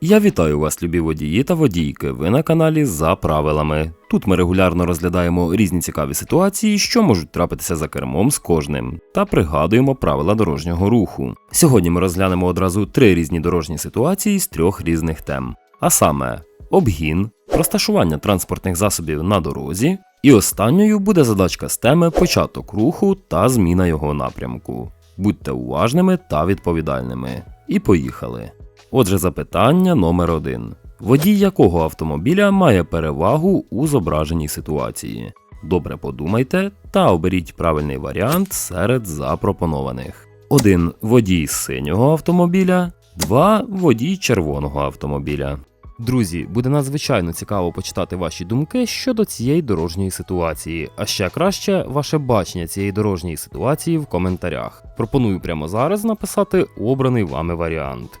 Я вітаю вас, любі водії та водійки. Ви на каналі за правилами. Тут ми регулярно розглядаємо різні цікаві ситуації, що можуть трапитися за кермом з кожним, та пригадуємо правила дорожнього руху. Сьогодні ми розглянемо одразу три різні дорожні ситуації з трьох різних тем: а саме обгін, розташування транспортних засобів на дорозі, і останньою буде задачка з теми початок руху та зміна його напрямку. Будьте уважними та відповідальними. І поїхали. Отже, запитання номер один. Водій якого автомобіля має перевагу у зображеній ситуації? Добре подумайте та оберіть правильний варіант серед запропонованих. 1. Водій синього автомобіля, 2. Водій червоного автомобіля. Друзі, буде надзвичайно цікаво почитати ваші думки щодо цієї дорожньої ситуації, а ще краще ваше бачення цієї дорожньої ситуації в коментарях. Пропоную прямо зараз написати обраний вами варіант.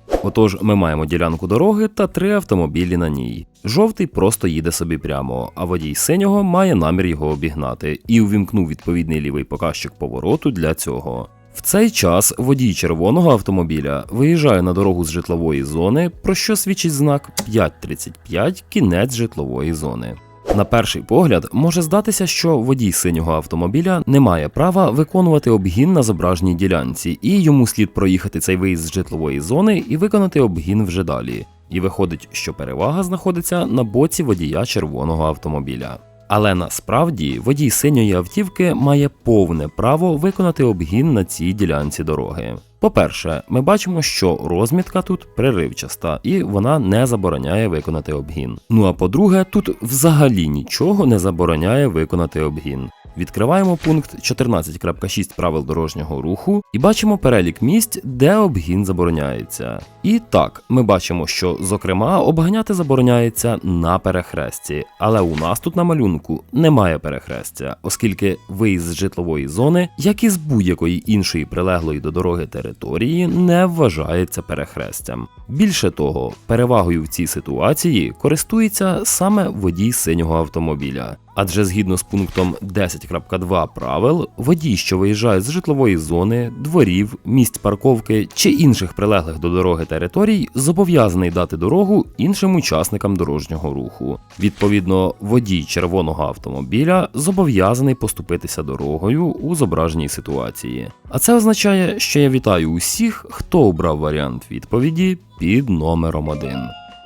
Отож, ми маємо ділянку дороги та три автомобілі на ній. Жовтий просто їде собі прямо, а водій синього має намір його обігнати і увімкнув відповідний лівий показчик повороту для цього. В цей час водій червоного автомобіля виїжджає на дорогу з житлової зони, про що свідчить знак 5.35 кінець житлової зони. На перший погляд може здатися, що водій синього автомобіля не має права виконувати обгін на зображеній ділянці, і йому слід проїхати цей виїзд з житлової зони і виконати обгін вже далі. І виходить, що перевага знаходиться на боці водія червоного автомобіля. Але насправді водій синьої автівки має повне право виконати обгін на цій ділянці дороги. По-перше, ми бачимо, що розмітка тут преривчаста і вона не забороняє виконати обгін. Ну а по-друге, тут взагалі нічого не забороняє виконати обгін. Відкриваємо пункт 14.6 правил дорожнього руху і бачимо перелік місць, де обгін забороняється. І так, ми бачимо, що зокрема обганяти забороняється на перехресті, але у нас тут на малюнку немає перехрестя, оскільки виїзд з житлової зони, як і з будь-якої іншої прилеглої до дороги території, не вважається перехрестям. Більше того, перевагою в цій ситуації користується саме водій синього автомобіля. Адже згідно з пунктом 10.2 правил, водій, що виїжджає з житлової зони, дворів, місць парковки чи інших прилеглих до дороги територій, зобов'язаний дати дорогу іншим учасникам дорожнього руху. Відповідно, водій червоного автомобіля зобов'язаний поступитися дорогою у зображеній ситуації. А це означає, що я вітаю усіх, хто обрав варіант відповіді під номером 1.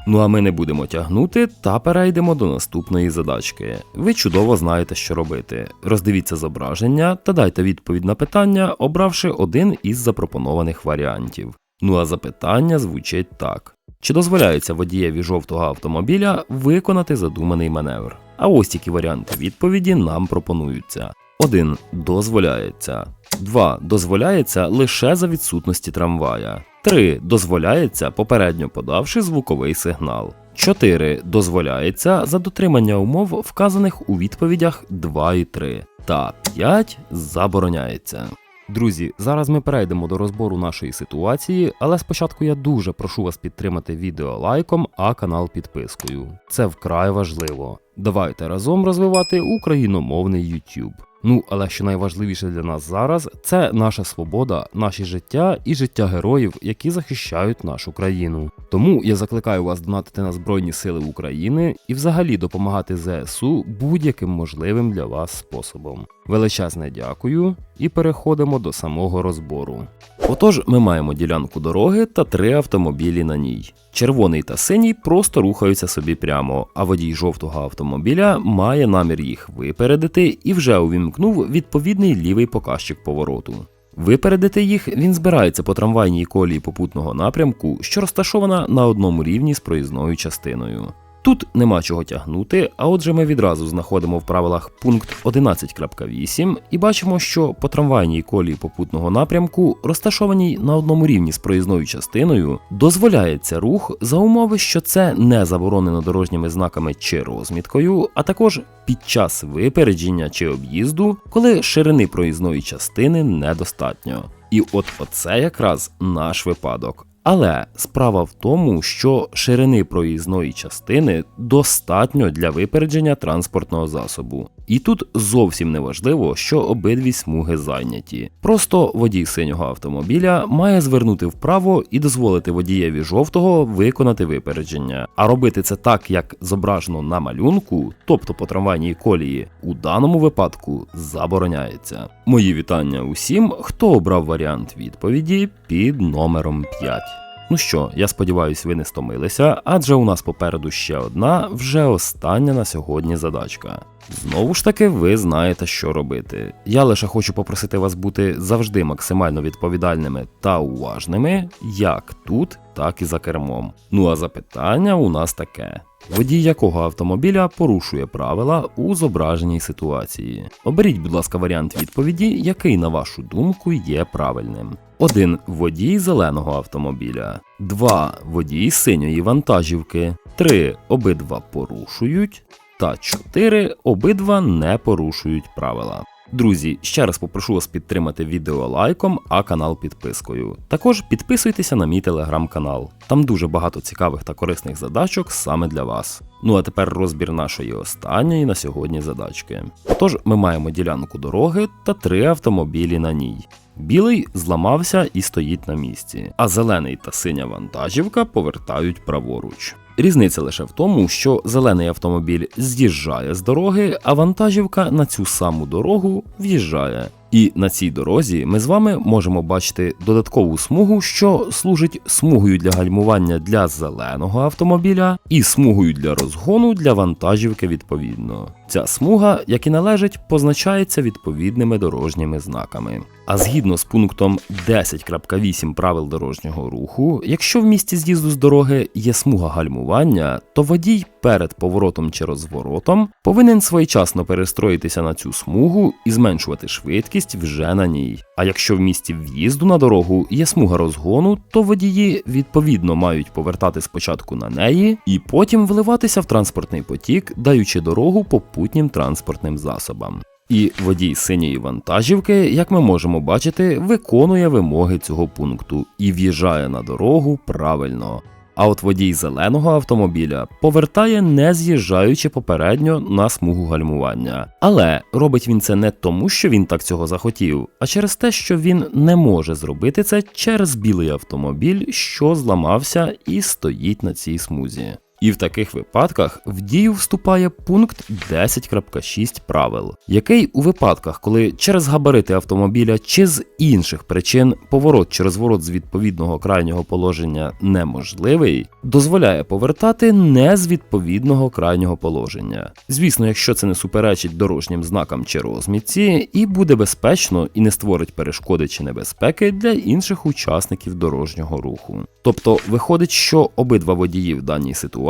Ну а ми не будемо тягнути та перейдемо до наступної задачки. Ви чудово знаєте, що робити. Роздивіться зображення та дайте відповідь на питання, обравши один із запропонованих варіантів. Ну а запитання звучить так: чи дозволяється водієві жовтого автомобіля виконати задуманий маневр? А ось які варіанти відповіді нам пропонуються. 1. Дозволяється. 2. Дозволяється лише за відсутності трамвая. 3. Дозволяється попередньо подавши звуковий сигнал. 4. Дозволяється за дотримання умов, вказаних у відповідях 2 і 3. Та 5. Забороняється. Друзі, зараз ми перейдемо до розбору нашої ситуації, але спочатку я дуже прошу вас підтримати відео лайком, а канал підпискою. Це вкрай важливо. Давайте разом розвивати україномовний YouTube. Ну, але що найважливіше для нас зараз, це наша свобода, наші життя і життя героїв, які захищають нашу країну. Тому я закликаю вас донатити на Збройні Сили України і взагалі допомагати ЗСУ будь-яким можливим для вас способом. Величезне дякую і переходимо до самого розбору. Отож, ми маємо ділянку дороги та три автомобілі на ній. Червоний та синій просто рухаються собі прямо, а водій жовтого автомобіля має намір їх випередити і вже увімкнув відповідний лівий показчик повороту. Випередити їх він збирається по трамвайній колії попутного напрямку, що розташована на одному рівні з проїзною частиною. Тут нема чого тягнути, а отже, ми відразу знаходимо в правилах пункт 11.8 і бачимо, що по трамвайній колії попутного напрямку, розташованій на одному рівні з проїзною частиною, дозволяється рух за умови, що це не заборонено дорожніми знаками чи розміткою, а також під час випередження чи об'їзду, коли ширини проїзної частини недостатньо. І от оце якраз наш випадок. Але справа в тому, що ширини проїзної частини достатньо для випередження транспортного засобу. І тут зовсім не важливо, що обидві смуги зайняті. Просто водій синього автомобіля має звернути вправо і дозволити водієві жовтого виконати випередження. А робити це так, як зображено на малюнку, тобто по трамвайній колії, у даному випадку забороняється. Мої вітання усім, хто обрав варіант відповіді під номером 5. Ну що, я сподіваюся, ви не стомилися, адже у нас попереду ще одна, вже остання на сьогодні задачка. Знову ж таки, ви знаєте, що робити. Я лише хочу попросити вас бути завжди максимально відповідальними та уважними, як тут, так і за кермом. Ну а запитання у нас таке. Водій якого автомобіля порушує правила у зображеній ситуації? Оберіть, будь ласка, варіант відповіді, який, на вашу думку, є правильним. 1. Водій зеленого автомобіля. 2. Водій синьої вантажівки. 3. Обидва порушують. Та 4. Обидва не порушують правила. Друзі, ще раз попрошу вас підтримати відео лайком, а канал підпискою. Також підписуйтеся на мій телеграм-канал. Там дуже багато цікавих та корисних задачок саме для вас. Ну а тепер розбір нашої останньої на сьогодні задачки. Отож, ми маємо ділянку дороги та три автомобілі на ній. Білий зламався і стоїть на місці, а зелений та синя вантажівка повертають праворуч. Різниця лише в тому, що зелений автомобіль з'їжджає з дороги, а вантажівка на цю саму дорогу в'їжджає. І на цій дорозі ми з вами можемо бачити додаткову смугу, що служить смугою для гальмування для зеленого автомобіля і смугою для розгону для вантажівки відповідно. Ця смуга, як і належить, позначається відповідними дорожніми знаками. А згідно з пунктом 10.8 правил дорожнього руху, якщо в місці з'їзду з дороги є смуга гальмування, то водій перед поворотом чи розворотом повинен своєчасно перестроїтися на цю смугу і зменшувати швидкість вже на ній. А якщо в місці в'їзду на дорогу є смуга розгону, то водії відповідно мають повертати спочатку на неї і потім вливатися в транспортний потік, даючи дорогу попутнім транспортним засобам. І водій синьої вантажівки, як ми можемо бачити, виконує вимоги цього пункту і в'їжджає на дорогу правильно. А от водій зеленого автомобіля повертає, не з'їжджаючи попередньо на смугу гальмування. Але робить він це не тому, що він так цього захотів, а через те, що він не може зробити це через білий автомобіль, що зламався і стоїть на цій смузі. І в таких випадках в дію вступає пункт 10.6 правил, який у випадках, коли через габарити автомобіля чи з інших причин поворот чи розворот з відповідного крайнього положення неможливий, дозволяє повертати не з відповідного крайнього положення. Звісно, якщо це не суперечить дорожнім знакам чи розмітці, і буде безпечно і не створить перешкоди чи небезпеки для інших учасників дорожнього руху. Тобто виходить, що обидва водії в даній ситуації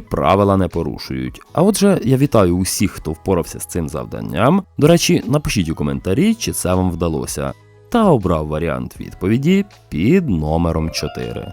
правила не порушують. А отже, я вітаю усіх, хто впорався з цим завданням. До речі, напишіть у коментарі, чи це вам вдалося, та обрав варіант відповіді під номером 4.